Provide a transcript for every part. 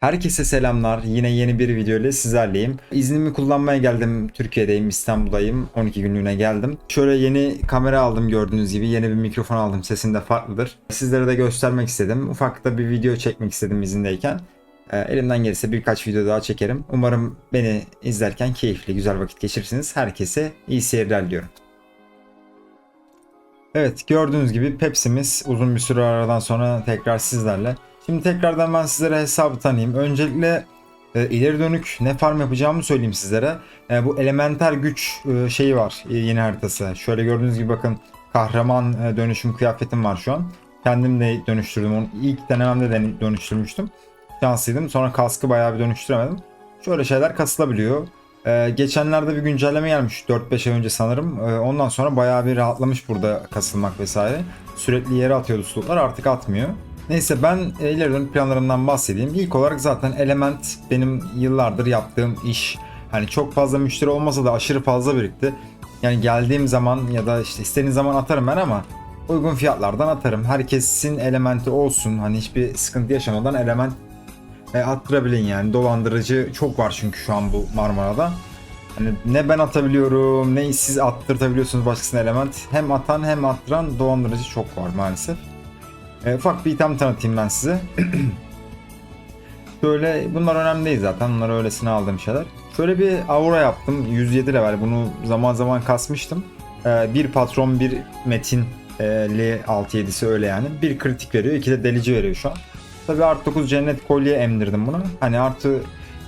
Herkese selamlar. Yine yeni bir video ile sizlerleyim. İznimi kullanmaya geldim. Türkiye'deyim, İstanbul'dayım. 12 günlüğüne geldim. Şöyle yeni kamera aldım gördüğünüz gibi. Yeni bir mikrofon aldım. Sesim de farklıdır. Sizlere de göstermek istedim. Ufak da bir video çekmek istedim izindeyken. Ee, elimden gelirse birkaç video daha çekerim. Umarım beni izlerken keyifli, güzel vakit geçirirsiniz. Herkese iyi seyirler diliyorum. Evet gördüğünüz gibi Pepsi'miz uzun bir süre aradan sonra tekrar sizlerle. Şimdi tekrardan ben sizlere hesabı tanıyayım. Öncelikle e, ileri dönük ne farm yapacağımı söyleyeyim sizlere. E, bu elementer güç e, şeyi var e, yeni haritası. Şöyle gördüğünüz gibi bakın kahraman e, dönüşüm kıyafetim var şu an. Kendim de dönüştürdüm onu. İlk denememde de dönüştürmüştüm. Şanslıydım. Sonra kaskı bayağı bir dönüştüremedim. Şöyle şeyler kasılabiliyor. Ee, geçenlerde bir güncelleme gelmiş 4-5 ay önce sanırım. Ee, ondan sonra bayağı bir rahatlamış burada kasılmak vesaire. Sürekli yere atıyordu slotlar artık atmıyor. Neyse ben e, ileri dönük planlarımdan bahsedeyim. İlk olarak zaten Element benim yıllardır yaptığım iş. Hani çok fazla müşteri olmasa da aşırı fazla birikti. Yani geldiğim zaman ya da işte istediğim zaman atarım ben ama uygun fiyatlardan atarım. Herkesin elementi olsun. Hani hiçbir sıkıntı yaşamadan element e, attırabilin yani. Dolandırıcı çok var çünkü şu an bu Marmara'da. Hani ne ben atabiliyorum ne siz attırtabiliyorsunuz başkasına element. Hem atan hem attıran dolandırıcı çok var maalesef. E, ufak bir item tanıtayım ben size. Şöyle bunlar önemli değil zaten. Bunlar öylesine aldığım şeyler. Şöyle bir aura yaptım. 107 level. Bunu zaman zaman kasmıştım. E, bir patron bir metin e, li 6-7'si öyle yani. Bir kritik veriyor. iki de delici veriyor şu an. Tabi artı 9 cennet kolye emdirdim bunu. Hani artı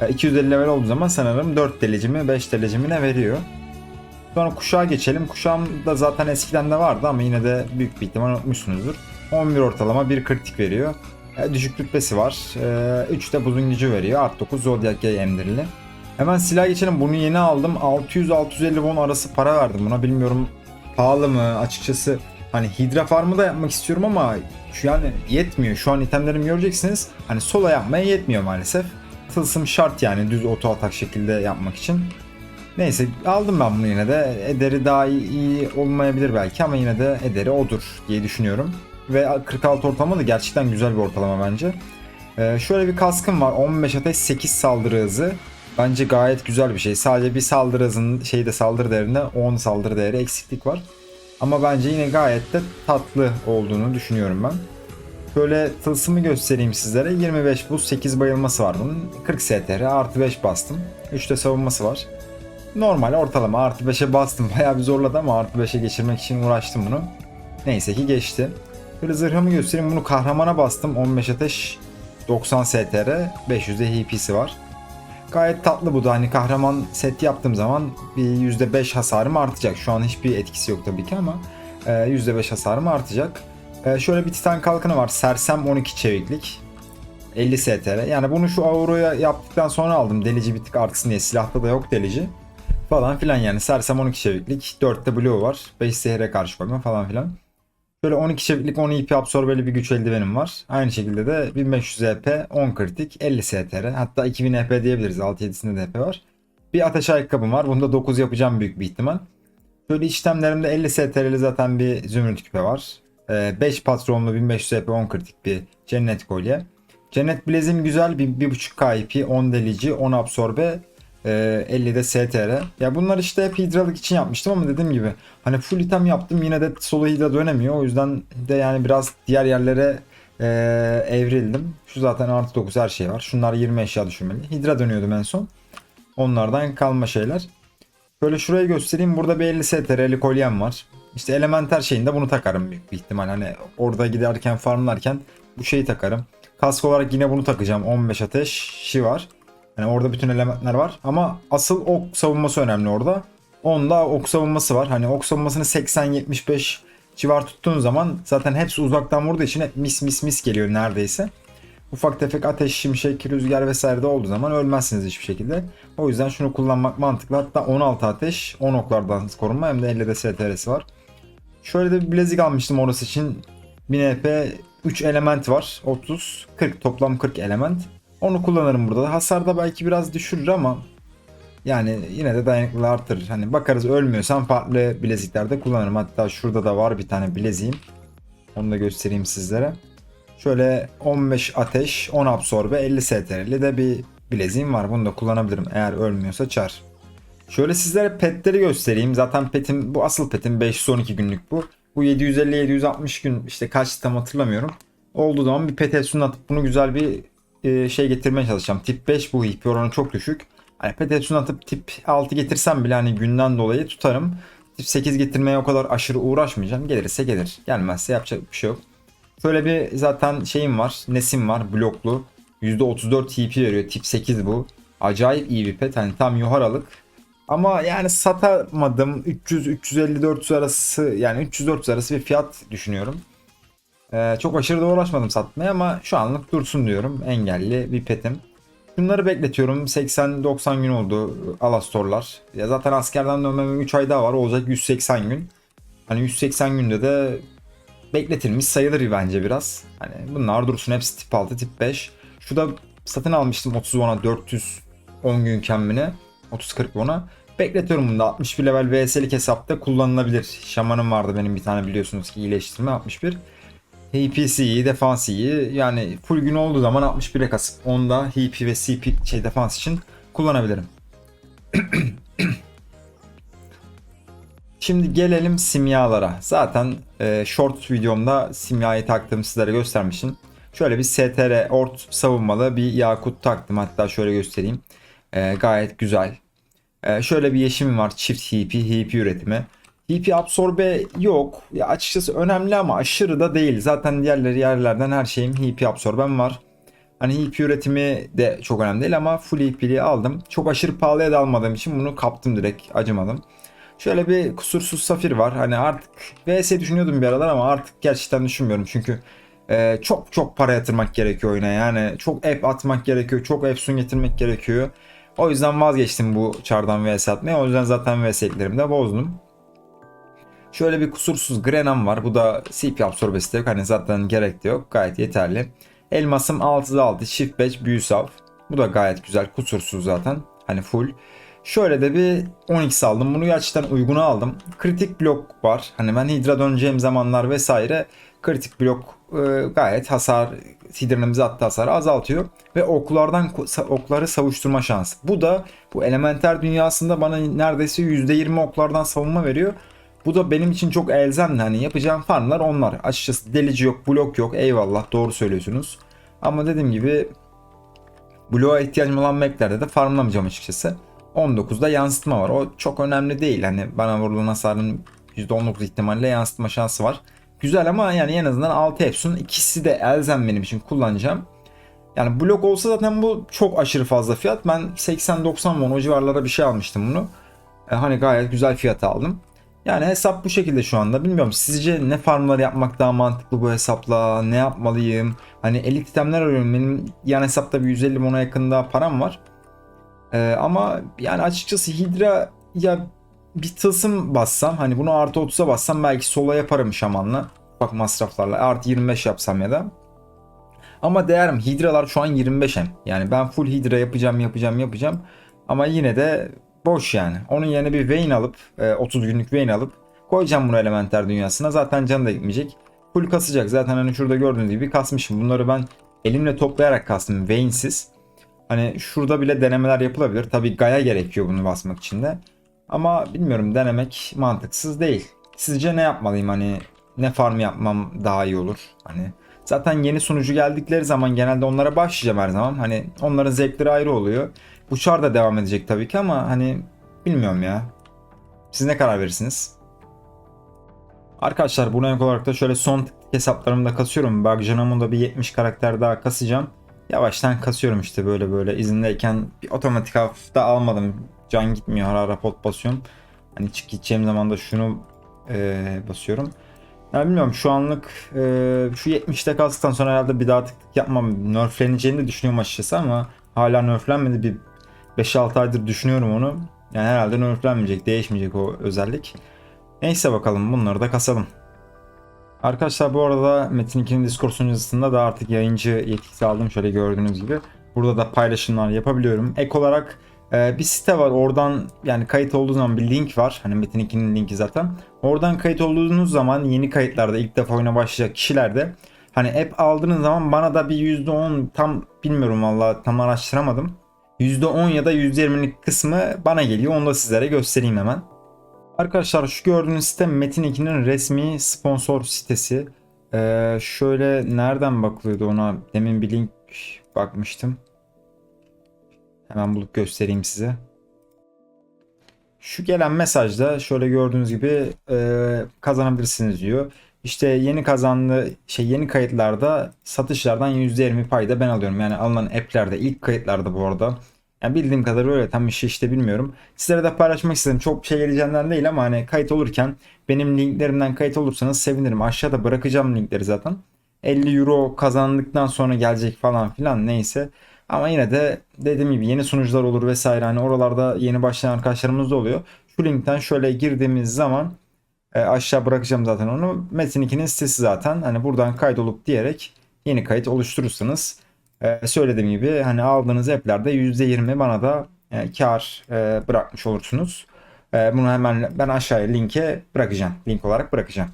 e, 250 level olduğu zaman sanırım 4 delici mi 5 delici mi ne veriyor. Sonra kuşağa geçelim. Kuşağım da zaten eskiden de vardı ama yine de büyük bir ihtimal unutmuşsunuzdur. 11 ortalama bir kritik veriyor. E, düşük rütbesi var. E, 3 de buzun gücü veriyor. Art 9 Zodiac Gay emdirili. Hemen silah geçelim. Bunu yeni aldım. 600-650 won arası para verdim buna. Bilmiyorum pahalı mı açıkçası. Hani Hydra farmı da yapmak istiyorum ama şu yani yetmiyor. Şu an itemlerimi göreceksiniz. Hani sola yapmaya yetmiyor maalesef. Tılsım şart yani düz oto atak şekilde yapmak için. Neyse aldım ben bunu yine de. Ederi daha iyi, iyi olmayabilir belki ama yine de ederi odur diye düşünüyorum. Ve 46 ortalama da gerçekten güzel bir ortalama bence. Ee, şöyle bir kaskım var. 15 ateş 8 saldırı hızı. Bence gayet güzel bir şey. Sadece bir saldırı hızının şeyde saldırı değerinde 10 saldırı değeri eksiklik var. Ama bence yine gayet de tatlı olduğunu düşünüyorum ben. Şöyle tılsımı göstereyim sizlere. 25 buz 8 bayılması var bunun. 40 STR artı 5 bastım. 3 de savunması var. Normal ortalama artı 5'e bastım. Bayağı bir zorladı ama artı 5'e geçirmek için uğraştım bunu. Neyse ki geçti. Böyle zırhımı göstereyim. Bunu kahramana bastım. 15 ateş 90 STR 500 de HP'si var. Gayet tatlı bu da hani kahraman set yaptığım zaman bir %5 hasarım artacak. Şu an hiçbir etkisi yok tabii ki ama e, %5 hasarım artacak. E, şöyle bir titan kalkanı var. Sersem 12 çeviklik. 50 STR. Yani bunu şu Aura'ya yaptıktan sonra aldım. Delici bir tık artsın diye. Silahta da yok delici. Falan filan yani. Sersem 12 çeviklik. 4'te blue var. 5 zehre karşı koyma falan filan. Böyle 12 çeviklik 10 EP absorbeli bir güç eldivenim var. Aynı şekilde de 1500 EP, 10 kritik, 50 STR. Hatta 2000 EP diyebiliriz. 6-7'sinde de EP var. Bir ateş ayakkabım var. Bunda 9 yapacağım büyük bir ihtimal. Böyle işlemlerimde 50 STR'li zaten bir zümrüt küpe var. 5 patronlu 1500 EP 10 kritik bir cennet kolye. Cennet bilezim güzel. 1.5 KP, 10 delici, 10 absorbe, 50 de STR. Ya bunlar işte hep hidralık için yapmıştım ama dediğim gibi hani full item yaptım yine de solo hidra dönemiyor. O yüzden de yani biraz diğer yerlere e, evrildim. Şu zaten artı 9 her şey var. Şunlar 20 eşya düşünmeli. Hidra dönüyordum en son. Onlardan kalma şeyler. Böyle şurayı göstereyim. Burada bir 50 STR'li kolyem var. İşte elementer şeyinde bunu takarım büyük bir ihtimal. Hani orada giderken farmlarken bu şeyi takarım. Kask olarak yine bunu takacağım. 15 ateşi var. Yani orada bütün elementler var. Ama asıl ok savunması önemli orada. Onda ok savunması var. Hani ok savunmasını 80-75 civar tuttuğun zaman zaten hepsi uzaktan vurduğu için hep mis mis mis geliyor neredeyse. Ufak tefek ateş, şimşek, rüzgar vesaire de olduğu zaman ölmezsiniz hiçbir şekilde. O yüzden şunu kullanmak mantıklı. Hatta 16 ateş, 10 oklardan korunma hem de 50 de STR'si var. Şöyle de bir bilezik almıştım orası için. 1000 EP 3 element var. 30, 40 toplam 40 element. Onu kullanırım burada. Hasar da belki biraz düşürür ama yani yine de dayanıklılığı artırır. Hani bakarız ölmüyorsam farklı bileziklerde kullanırım. Hatta şurada da var bir tane bileziğim. Onu da göstereyim sizlere. Şöyle 15 ateş, 10 absorbe, 50 STR'li de bir bileziğim var. Bunu da kullanabilirim eğer ölmüyorsa çar. Şöyle sizlere petleri göstereyim. Zaten petim bu asıl petim 512 günlük bu. Bu 750-760 gün işte kaç tam hatırlamıyorum. Olduğu zaman bir pet atıp bunu güzel bir e, şey getirmeye çalışacağım. Tip 5 bu HP oranı çok düşük. Hani pet efsununu atıp tip 6 getirsem bile hani günden dolayı tutarım. Tip 8 getirmeye o kadar aşırı uğraşmayacağım. Gelirse gelir. Gelmezse yapacak bir şey yok. Şöyle bir zaten şeyim var. Nesim var bloklu. %34 TP veriyor. Tip 8 bu. Acayip iyi bir pet. Hani tam yuharalık. Ama yani satamadım. 300 350 400 arası yani 300 400 arası bir fiyat düşünüyorum. Ee, çok aşırı da uğraşmadım satmaya ama şu anlık dursun diyorum. Engelli bir petim. Şunları bekletiyorum. 80-90 gün oldu Alastorlar. Ya zaten askerden dönmeme 3 ay daha var. Olacak 180 gün. Hani 180 günde de bekletilmiş sayılır bence biraz. Hani bunlar dursun hepsi tip 6 tip 5. Şu da satın almıştım 30 won'a 410 gün kemmine. 30-40 won'a. Bekletiyorum bunu da 61 level VS'lik hesapta kullanılabilir. Şamanım vardı benim bir tane biliyorsunuz ki iyileştirme 61. HP'si defans iyi. Yani full gün olduğu zaman 61'e kasıp onda HP ve CP şey defans için kullanabilirim. Şimdi gelelim simyalara. Zaten e, short videomda simyayı taktım sizlere göstermişim. Şöyle bir STR ort savunmalı bir yakut taktım. Hatta şöyle göstereyim. E, gayet güzel. E, şöyle bir yeşim var. Çift HP, HP üretimi. HP absorbe yok. Ya açıkçası önemli ama aşırı da değil. Zaten diğerleri yerlerden her şeyim HP absorbem var. Hani HP üretimi de çok önemli değil ama full HP'liği aldım. Çok aşırı pahalıya da almadığım için bunu kaptım direkt acımadım. Şöyle bir kusursuz safir var. Hani artık VS düşünüyordum bir aralar ama artık gerçekten düşünmüyorum. Çünkü e, çok çok para yatırmak gerekiyor oyuna. Yani çok app atmak gerekiyor. Çok efsun getirmek gerekiyor. O yüzden vazgeçtim bu çardan VS atmaya. O yüzden zaten VS'liklerimi de bozdum. Şöyle bir kusursuz Grenam var. Bu da CP absorbesi de yok. Hani zaten gerek de yok. Gayet yeterli. Elmasım 6'da 6 çift 5 büyü sav. Bu da gayet güzel. Kusursuz zaten. Hani full. Şöyle de bir 12 aldım. Bunu gerçekten uyguna aldım. Kritik blok var. Hani ben Hydra döneceğim zamanlar vesaire kritik blok e, gayet hasar Hydra'nın attığı hasarı azaltıyor ve oklardan okları savuşturma şansı. Bu da bu elementer dünyasında bana neredeyse %20 oklardan savunma veriyor. Bu da benim için çok elzemli. Hani yapacağım farmlar onlar. Açıkçası delici yok, blok yok. Eyvallah doğru söylüyorsunuz. Ama dediğim gibi bloğa ihtiyacım olan meklerde de farmlamayacağım açıkçası. 19'da yansıtma var. O çok önemli değil. Hani bana vurulan hasarın %19 ihtimalle yansıtma şansı var. Güzel ama yani en azından 6 Epson ikisi de elzem benim için kullanacağım. Yani blok olsa zaten bu çok aşırı fazla fiyat. Ben 80-90 won o civarlara bir şey almıştım bunu. E, hani gayet güzel fiyata aldım. Yani hesap bu şekilde şu anda. Bilmiyorum sizce ne farmlar yapmak daha mantıklı bu hesapla? Ne yapmalıyım? Hani elit itemler arıyorum. Benim yan hesapta bir 150 mona yakında param var. Ee, ama yani açıkçası Hydra ya bir tılsım bassam hani bunu artı 30'a bassam belki sola yaparım şamanla. Bak masraflarla artı 25 yapsam ya da. Ama değerim Hydra'lar şu an 25'em. Yani ben full Hydra yapacağım yapacağım yapacağım. Ama yine de boş yani. Onun yerine bir Vayne alıp 30 e, günlük Vayne alıp koyacağım bunu elementer dünyasına. Zaten canı da gitmeyecek. Full kasacak. Zaten hani şurada gördüğünüz gibi kasmışım. Bunları ben elimle toplayarak kastım Vayne'siz. Hani şurada bile denemeler yapılabilir. Tabi Gaya gerekiyor bunu basmak için de. Ama bilmiyorum denemek mantıksız değil. Sizce ne yapmalıyım hani ne farm yapmam daha iyi olur? Hani zaten yeni sunucu geldikleri zaman genelde onlara başlayacağım her zaman. Hani onların zevkleri ayrı oluyor. Bu char da devam edecek tabii ki ama hani bilmiyorum ya. Siz ne karar verirsiniz? Arkadaşlar buna ek olarak da şöyle son hesaplarımda kasıyorum. Bagjanam'ın da bir 70 karakter daha kasacağım. Yavaştan kasıyorum işte böyle böyle izindeyken bir otomatik hafta almadım. Can gitmiyor ara ara basıyorum. Hani çık gideceğim zaman da şunu e, basıyorum. Yani bilmiyorum şu anlık e, şu 70'te kastıktan sonra herhalde bir daha tık tık yapmam. Nerfleneceğini de düşünüyorum açıkçası ama hala nerflenmedi. Bir 5-6 aydır düşünüyorum onu. Yani herhalde nerflenmeyecek, değişmeyecek o özellik. Neyse bakalım bunları da kasalım. Arkadaşlar bu arada Metin 2'nin Discord sunucusunda da artık yayıncı yetkisi aldım şöyle gördüğünüz gibi. Burada da paylaşımlar yapabiliyorum. Ek olarak Ee, bir site var oradan yani kayıt olduğu zaman bir link var. Hani Metin 2'nin linki zaten. Oradan kayıt olduğunuz zaman yeni kayıtlarda ilk defa oyuna başlayacak kişilerde hani app aldığınız zaman bana da bir %10 tam bilmiyorum valla tam araştıramadım. %10 ya da %20'lik kısmı bana geliyor. Onu da sizlere göstereyim hemen. Arkadaşlar şu gördüğünüz site Metin 2'nin resmi sponsor sitesi. Ee, şöyle nereden bakılıyordu ona? Demin bir link bakmıştım. Hemen bulup göstereyim size. Şu gelen mesajda şöyle gördüğünüz gibi e, kazanabilirsiniz diyor. İşte yeni kazandı şey yeni kayıtlarda satışlardan %20 payda ben alıyorum. Yani alınan app'lerde ilk kayıtlarda bu arada. Yani bildiğim kadarıyla öyle tam işi işte bilmiyorum. Sizlere de paylaşmak istedim. Çok şey geleceğinden değil ama hani kayıt olurken benim linklerimden kayıt olursanız sevinirim. Aşağıda bırakacağım linkleri zaten. 50 euro kazandıktan sonra gelecek falan filan neyse. Ama yine de dediğim gibi yeni sunucular olur vesaire hani oralarda yeni başlayan arkadaşlarımız da oluyor. Şu linkten şöyle girdiğimiz zaman e, aşağı bırakacağım zaten onu. Metin 2'nin sitesi zaten. Hani buradan kaydolup diyerek yeni kayıt oluşturursanız e, söylediğim gibi hani aldığınız app'lerde %20 bana da e, kar e, bırakmış olursunuz. E, bunu hemen ben aşağıya linke bırakacağım. Link olarak bırakacağım.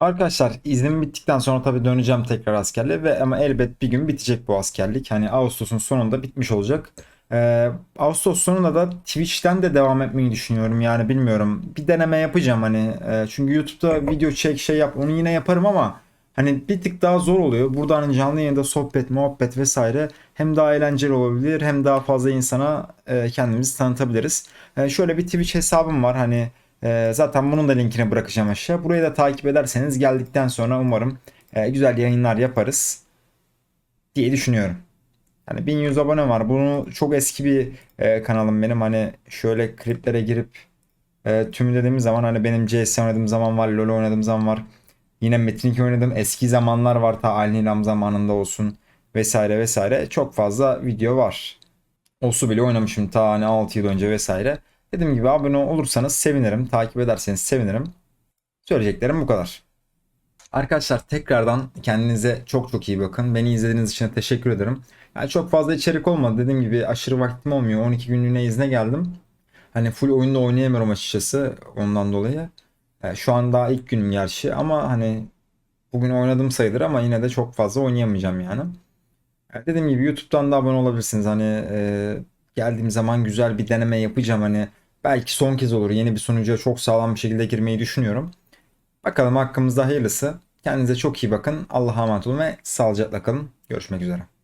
Arkadaşlar iznim bittikten sonra tabii döneceğim tekrar askerliğe ve ama elbet bir gün bitecek bu askerlik. Hani Ağustos'un sonunda bitmiş olacak. Ee, Ağustos sonunda da Twitch'ten de devam etmeyi düşünüyorum. Yani bilmiyorum. Bir deneme yapacağım hani. E, çünkü YouTube'da video çek şey yap onu yine yaparım ama hani bir tık daha zor oluyor. Burada hani canlı yayında sohbet, muhabbet vesaire hem daha eğlenceli olabilir hem daha fazla insana e, kendimizi tanıtabiliriz. E, şöyle bir Twitch hesabım var. Hani ee, zaten bunun da linkini bırakacağım aşağı. Burayı da takip ederseniz geldikten sonra umarım e, güzel yayınlar yaparız diye düşünüyorum. Hani 1100 abone var. Bunu çok eski bir e, kanalım benim. Hani şöyle kliplere girip e, tüm dediğimiz zaman hani benim CS oynadığım zaman var, LoL oynadığım zaman var. Yine Metin 2 oynadığım eski zamanlar var ta Alnilam zamanında olsun vesaire vesaire. Çok fazla video var. Osu bile oynamışım ta hani 6 yıl önce vesaire. Dediğim gibi abone olursanız sevinirim. Takip ederseniz sevinirim. Söyleyeceklerim bu kadar. Arkadaşlar tekrardan kendinize çok çok iyi bakın. Beni izlediğiniz için teşekkür ederim. Yani çok fazla içerik olmadı. Dediğim gibi aşırı vaktim olmuyor. 12 günlüğüne izne geldim. Hani full oyunda oynayamıyorum açıkçası ondan dolayı. Yani şu an daha ilk günüm gerçi ama hani bugün oynadım sayılır ama yine de çok fazla oynayamayacağım yani. yani dediğim gibi YouTube'dan da abone olabilirsiniz. Hani e, geldiğim zaman güzel bir deneme yapacağım. Hani belki son kez olur. Yeni bir sunucuya çok sağlam bir şekilde girmeyi düşünüyorum. Bakalım hakkımızda hayırlısı. Kendinize çok iyi bakın. Allah'a emanet olun ve sağlıcakla kalın. Görüşmek üzere.